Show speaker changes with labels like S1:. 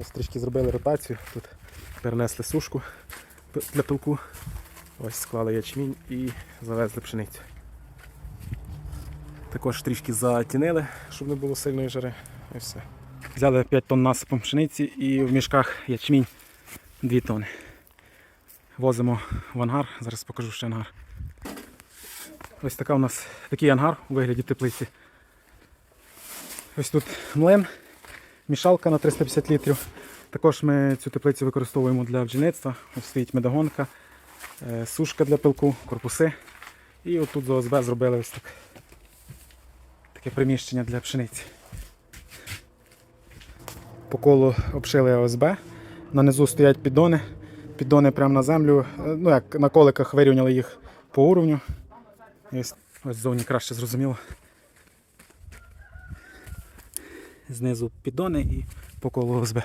S1: Ось трішки зробили ротацію. Тут перенесли сушку для пилку. Ось склали ячмінь і завезли пшеницю. Також трішки затінили, щоб не було сильної жари. І все. Взяли 5 тонн насипом пшениці і в мішках ячмінь 2 тонни. Возимо в ангар, зараз покажу ще ангар. Ось така у нас такий ангар у вигляді теплиці. Ось тут млин, мішалка на 350 літрів. Також ми цю теплицю використовуємо для бджільництва. Ось стоїть медогонка, е, сушка для пилку, корпуси. І отут з ОСБ зробили ось так, таке приміщення для пшениці. По колу обшили ОСБ. На низу стоять піддони. Піддони прямо на землю. Е, Ну як на коликах вирівняли їх по уровню. І ось, ось ззовні краще зрозуміло. Знизу піддони і по колу ОСБ.